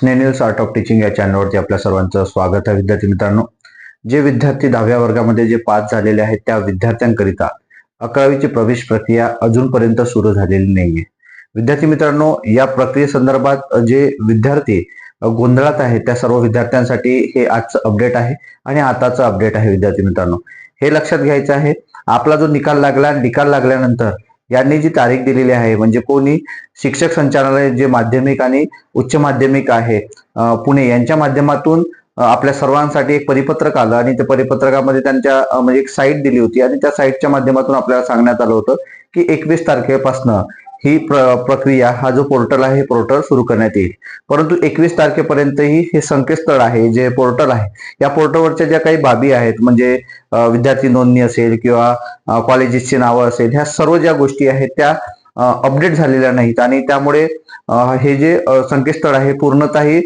स्नेनिल्स art of teaching या चॅनलवरती आपल्या सर्वांचं स्वागत आहे. विद्यार्थी मित्रांनो जे विद्यार्थी दहाव्या वर्गामध्ये जे पास झालेले आहेत त्या विद्यार्थ्यांकरिता अकरावीची प्रवेश प्रक्रिया अजूनपर्यंत सुरू झालेली नाहीये. विद्यार्थी मित्रांनो या प्रक्रियेसंदर्भात जे विद्यार्थी गोंधळात आहेत त्या सर्व विद्यार्थ्यांसाठी हे आजचं अपडेट आहे आणि आताचं अपडेट आहे. विद्यार्थी मित्रांनो हे लक्षात घ्यायचं आहे आपला जो निकाल लागला निकाल लागल्यानंतर यांनी जी तारीख दिलेली आहे म्हणजे कोणी शिक्षक संचालनालय जे माध्यमिक आणि उच्च माध्यमिक आहे पुणे यांच्या माध्यमातून आपल्या सर्वांसाठी एक परिपत्रक आलं आणि त्या परिपत्रकामध्ये त्यांच्या म्हणजे एक साईट दिली होती आणि त्या साईटच्या माध्यमातून आपल्याला सांगण्यात आलं होतं की एकवीस तारखेपासनं ही प्र प्रक्रिया हा जो पोर्टल आहे पोर्टल सुरू करण्यात येईल. परंतु एकवीस तारखेपर्यंतही हे संकेतस्थळ आहे जे पोर्टल आहे या पोर्टलवरच्या ज्या काही बाबी आहेत म्हणजे विद्यार्थी नोंदणी असेल किंवा कॉलेजेसची नावं असेल ह्या सर्व ज्या गोष्टी आहेत त्या अपडेट झालेल्या नाहीत. आणि त्यामुळे हे जे संकेतस्थळ आहे पूर्णतः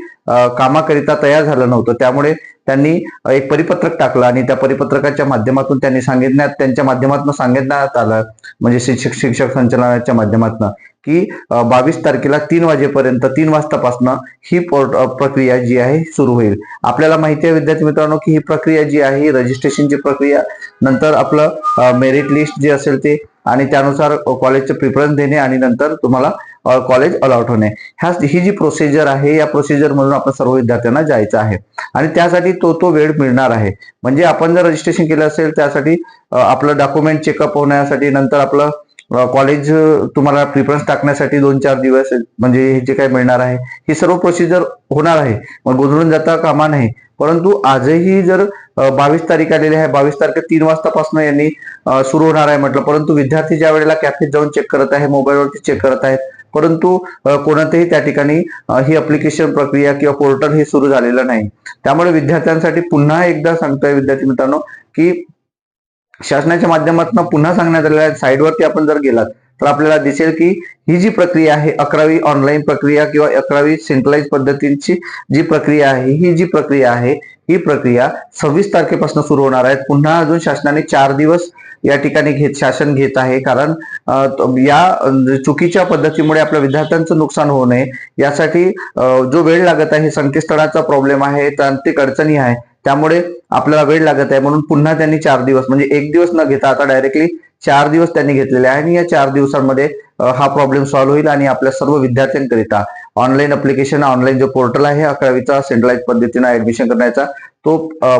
कामाकरिता तयार झालं नव्हतं. त्यामुळे त्यांनी एक परिपत्रक टाकलं आणि त्या परिपत्रकाच्या माध्यमातून त्यांनी सांगितण्यात त्यांच्या माध्यमातून सांगितण्यात आलं म्हणजे शिक्षक शिक्षक संचालनाच्या माध्यमातून की बावीस तारखेला तीन वाजेपर्यंत तीन वाजतापासनं ही प्रक्रिया जी आहे सुरू होईल. आपल्याला माहिती आहे विद्यार्थी मित्रांनो की ही प्रक्रिया जी आहे रजिस्ट्रेशनची प्रक्रिया नंतर आपलं मेरिट लिस्ट जे असेल ते आणि त्यानुसार कॉलेजचं प्रिफरन्स देणे आणि नंतर तुम्हाला कॉलेज अलॉट होणे. ह्या ही जी प्रोसिजर आहे या प्रोसिजर मधून आपण सर्व विद्यार्थ्यांना जायचं आहे. आणि त्यासाठी तो तो वेळ मिळणार आहे. म्हणजे आपण जर रजिस्ट्रेशन केलं असेल त्यासाठी आपलं डॉक्युमेंट चेकअप होण्यासाठी नंतर आपलं कॉलेज तुम्हाला प्रिफरन्स टाकण्यासाठी दोन चार दिवस म्हणजे हे जे काही मिळणार आहे ही सर्व प्रोसिजर होणार आहे. मग गोंधळून जाता कामा नाही परंतु आजही जर बावीस तारीख आलेली आहे. बावीस तारखे तीन वाजतापासून यांनी सुरू होणार आहे म्हटलं. परंतु विद्यार्थी ज्या वेळेला कॅफेत जाऊन चेक करत आहे मोबाईलवरती चेक करत आहेत परंतु अ, कोणत्याही त्या ठिकाणी ही अप्लिकेशन प्रक्रिया किंवा पोर्टल हे सुरू झालेलं नाही. त्यामुळे विद्यार्थ्यांसाठी पुन्हा एकदा सांगतोय विद्यार्थी मित्रांनो की शासनाच्या माध्यमातून पुन्हा सांगण्यात आलेलं आहे. साईडवरती आपण जर गेलात तर आपल्याला दिसेल की ही जी प्रक्रिया आहे अकरावी ऑनलाईन प्रक्रिया किंवा अकरावी सेंट्रलाइज पद्धतींची जी प्रक्रिया आहे ही जी प्रक्रिया आहे ही प्रक्रिया सव्वीस तारखेपासून सुरू होणार आहे. पुन्हा अजून शासनाने चार दिवस या ठिकाणी घेत शासन घेत आहे. कारण या चुकीच्या पद्धतीमुळे आपल्या विद्यार्थ्यांचं नुकसान होऊ नये. यासाठी जो वेळ लागत आहे संकेतस्थळाचा प्रॉब्लेम आहे तांत्रिक अडचणी आहे त्यामुळे आपल्याला वेळ लागत आहे. म्हणून पुन्हा त्यांनी चार दिवस म्हणजे एक दिवस न घेता आता डायरेक्टली चार दिवस त्यांनी घेतलेले आहे. आणि या चार दिवसांमध्ये हा प्रॉब्लेम सॉल्व्ह होईल आणि आपल्या सर्व विद्यार्थ्यांकरिता ऑनलाईन अप्लिकेशन ऑनलाईन जो पोर्टल आहे अकरावीचा सेंट्रलाइज पद्धतीनं ऍडमिशन करण्याचा तो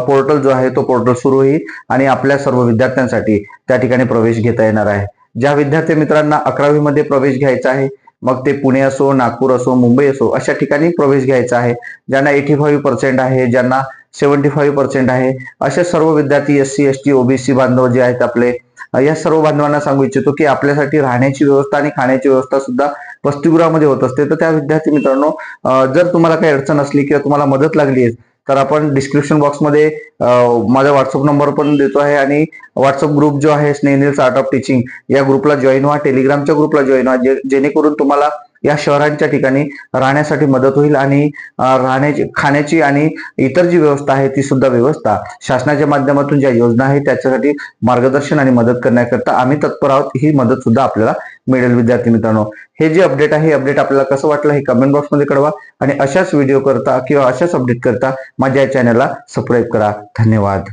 पोर्टल जो आहे तो पोर्टल सुरू होईल आणि आपल्या सर्व विद्यार्थ्यांसाठी त्या ठिकाणी प्रवेश घेता येणार आहे. ज्या विद्यार्थी मित्रांना अकरावीमध्ये प्रवेश घ्यायचा आहे मग ते पुणे असो नागपूर असो मुंबई असो अशा ठिकाणी प्रवेश घ्यायचा आहे. ज्यांना एटी फाईव्ह पर्सेंट आहे ज्यांना सेव्हन्टी फाईव्ह पर्सेंट आहे. असे सर्व विद्यार्थी S C S T OBC बांधव जे आहेत आपले या सर्व बांधवांना सांगू इच्छितो की आपल्यासाठी राहण्याची व्यवस्था आणि खाण्याची व्यवस्था सुद्धा वसतिगृहामध्ये होत असते. तर त्या विद्यार्थी मित्रांनो जर तुम्हाला काही अडचण असली किंवा तुम्हाला मदत लागली आहे तर आपण डिस्क्रिप्शन बॉक्समध्ये माझा व्हॉट्सअप नंबर पण देतो आहे आणि व्हॉट्सअप ग्रुप जो आहे स्नेनिल्स आर्ट ऑफ टीचिंग या ग्रुपला जॉईन व्हा. टेलिग्रामच्या ग्रुपला जॉईन व्हा जे- जेणेकरून तुम्हाला या शहरांच्या ठिकाणी राहण्यासाठी मदत होईल आणि राहण्याची खाण्याची आणि इतर जी व्यवस्था आहे ती सुद्धा व्यवस्था शासनाच्या माध्यमातून ज्या योजना आहेत त्याच्यासाठी मार्गदर्शन आणि मदत करण्याकरता आम्ही तत्पर आहोत. ही मदत सुद्धा आपल्याला मिळेल. विद्यार्थी मित्रांनो हे जे अपडेट आहे हे अपडेट आपल्याला कसं वाटलं हे कमेंट बॉक्समध्ये कळवा आणि अशाच व्हिडिओ करता किंवा अशाच अपडेट करता माझ्या चॅनलला सबस्क्राईब करा. धन्यवाद.